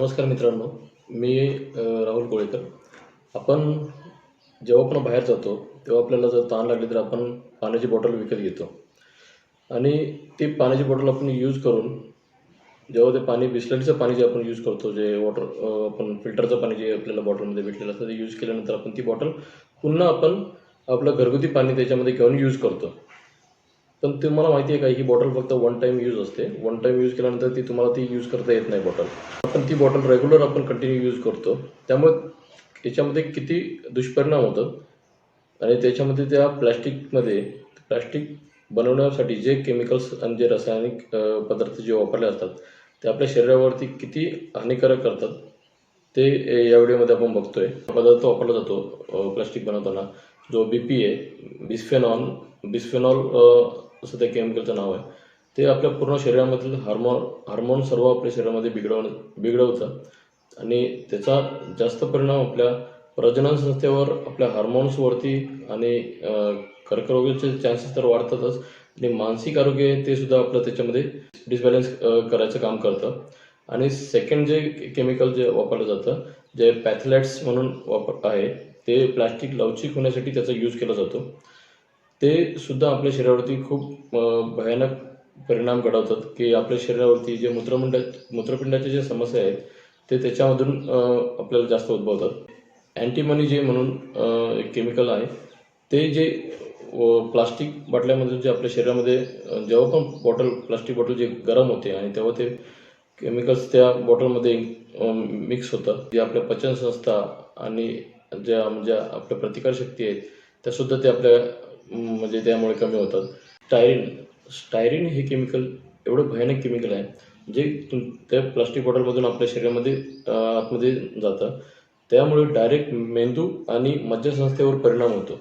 नमस्कार मित्रांनो मी राहुल कोळेकर. आपण जेव्हा आपण बाहेर जातो तेव्हा आपल्याला जर ताण लागली तर आपण पाण्याची बॉटल विकत घेतो. आणि ती पाण्याची बॉटल आपण यूज करून जेव्हा ते पाणी बिस्लरीचं पाणी जे आपण यूज करतो जे वॉटर आपण फिल्टरचं पाणी जे आपल्याला बॉटलमध्ये भेटलेलं असतं ते यूज केल्यानंतर आपण ती बॉटल पुन्हा आपण आपलं घरगुती पाणी त्याच्यामध्ये घेऊन यूज करतो. पण तुम्हाला माहिती आहे का ही बॉटल फक्त वन टाइम यूज असते. वन टाइम यूज केल्यानंतर ती तुम्हाला ती यूज करता येत नाही बॉटल आपण ती बॉटल रेग्युलर आपण कंटिन्यू यूज करतो. त्यामुळे याच्यामध्ये किती दुष्परिणाम होतात? आणि त्याच्यामध्ये त्या प्लॅस्टिकमध्ये प्लॅस्टिक बनवण्यासाठी जे केमिकल्स आणि जे रासायनिक पदार्थ जे वापरले असतात ते आपल्या शरीरावरती किती हानिकारक करतात ते या व्हिडिओमध्ये आपण बघतोय. पदार्थ वापरला जातो प्लास्टिक बनवताना. जो बी पी आहे बिस्फेनॉल बिस्फेनॉल असं त्या केमिकलचं नाव आहे. ते आपल्या पूर्ण शरीरामधील हार्मोन हार्मोन सर्व आपल्या शरीरामध्ये बिघडवण बिघडवतं आणि त्याचा जास्त परिणाम आपल्या प्रजनन संस्थेवर आपल्या हार्मोन्सवरती आणि कर्करोगाचे चान्सेस तर वाढतातच. आणि मानसिक आरोग्य आहे ते सुद्धा आपलं त्याच्यामध्ये डिसबॅलन्स करायचं काम करतं. आणि सेकंड जे केमिकल जे वापरलं जातं जे पॅथलॅट्स म्हणून वापर आहे ते प्लास्टिक लवचिक होण्यासाठी त्याचा यूज केला जातो. ते सुद्धा आपल्या शरीरावरती खूप भयानक परिणाम घडवतात की आपल्या शरीरावरती जे मूत्रपिंड मूत्रपिंडाच्या ज्या समस्या आहेत ते त्याच्यामधून आपल्याला जास्त उद्भवतात. अँटीमनी जे म्हणून एक केमिकल आहे ते जे व प्लास्टिक बाटल्यामध्ये जे आपल्या शरीरामध्ये जेव्हा पण बॉटल प्लास्टिक बॉटल जे गरम होते आणि तेव्हा ते केमिकल्स त्या बॉटलमध्ये मिक्स होतात. जे आपल्या पचनसंस्था आणि ज्या म्हणजे आपल्या प्रतिकारशक्ती आहेत त्या सुद्धा ते आपल्या म्हणजे त्यामुळे कमी होतात. स्टायरिन स्टायरिन हे केमिकल एवढं भयानक केमिकल आहे जे तुम त्या प्लास्टिक बॉटलमधून आपल्या शरीरामध्ये आतमध्ये जातं. त्यामुळे डायरेक्ट मेंदू आणि मज्जासंस्थेवर परिणाम होतो.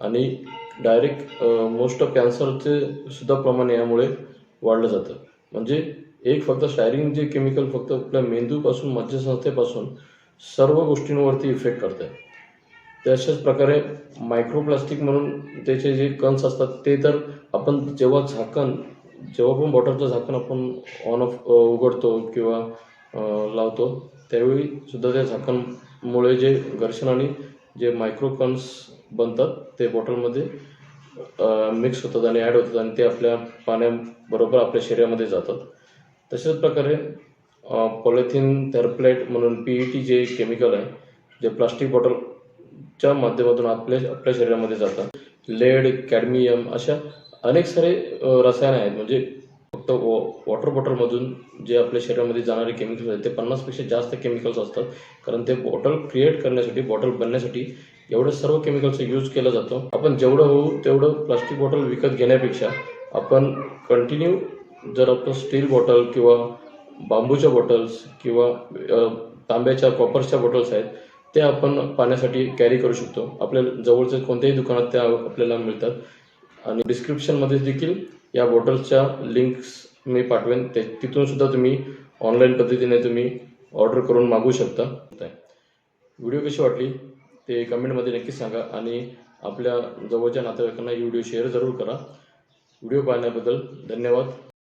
आणि डायरेक्ट मोस्ट ऑफ कॅन्सरचे सुद्धा प्रमाण यामुळे वाढलं जातं. म्हणजे एक फक्त स्टायरिन जे केमिकल फक्त आपल्या मेंदूपासून मज्जासंस्थेपासून सर्व गोष्टींवरती इफेक्ट करत आहे तशाच प्रकारे मायक्रोप्लास्टिक म्हणून त्याचे जे कन्स असतात ते तर आपण जेव्हा झाकण जेव्हा पण बॉटलचं झाकण आपण ऑन ऑफ उघडतो किंवा लावतो त्यावेळी सुद्धा त्या झाकणमुळे जे घर्षण आणि जे मायक्रो कन्स बनतात ते बॉटलमध्ये मिक्स होतात आणि ॲड होतात आणि ते आपल्या पाण्याबरोबर आपल्या शरीरामध्ये जातात. तशाच प्रकारे पॉलिथिन थेरप्लेट म्हणून पी ई टी जे केमिकल आहे जे प्लास्टिक बॉटल च्या माध्यमातून आपल्या आपल्या शरीरामध्ये जातात लेड कॅडमियम अशा अनेक सारे रसायन रसायनं आहेत. म्हणजे फक्त वॉ वॉटर बॉटलमधून जे आपल्या शरीरामध्ये जाणारे केमिकल्स आहेत ते पन्नासपेक्षा जास्त केमिकल्स असतात. कारण ते बॉटल क्रिएट करण्यासाठी बॉटल बनण्यासाठी एवढं सर्व केमिकलचा यूज केला जातो. आपण जेवढं होऊ तेवढं प्लास्टिक बॉटल विकत घेण्यापेक्षा आपण कंटिन्यू जर आपण स्टील बॉटल किंवा बांबूच्या बॉटल्स किंवा तांब्याच्या कॉपरच्या बॉटल्स आहेत ते आपण पाण्यासाठी कॅरी करू शकतो. आपल्या जवळच्या कोणत्याही दुकानात त्या आपल्याला मिळतात. आणि डिस्क्रिप्शनमध्ये देखील या बॉटल्सच्या लिंक्स मी पाठवेन. ते तिथून सुद्धा तुम्ही ऑनलाईन पद्धतीने तुम्ही ऑर्डर करून मागवू शकता. व्हिडिओ कशी वाटली? ते कमेंटमध्ये नक्की सांगा आणि आपल्या जवळच्या नातेवाईकांना ही व्हिडिओ शेअर जरूर करा. व्हिडिओ पाहण्याबद्दल धन्यवाद.